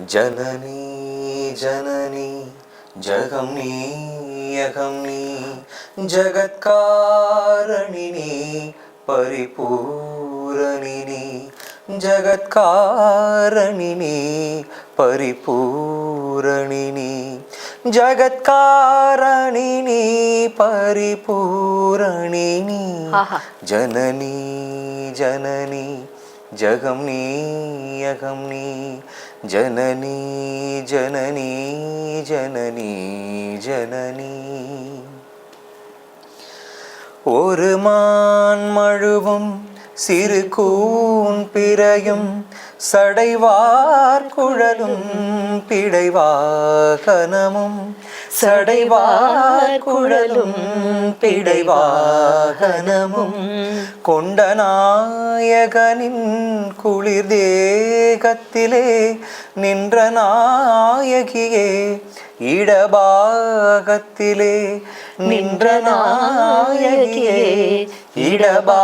जननी जननी जगम्नी अगम्नी जगत्कारणिनी परिपूरणिनी जगत्कारणिनी परिपूरणिनी जगत्कारणिनी परिपूरणिनी जननी जननी ஜகம் நீ அகம் நீ ஜனனி ஜனனி ஜனனி ஜனனி. ஒரு மான் மழுவும் சிறு கூன் பிறையும் சடைவார் குழலும் பிடைவாகனமும். சடைவார் குழலும் பிடைவாகனமும். கொண்ட நாயகனின் குளிர் தேகத்திலே நின்ற நாயகியே இடபாகத்திலே நின்ற நாயகியே ഇടഭാഗത്തിലെ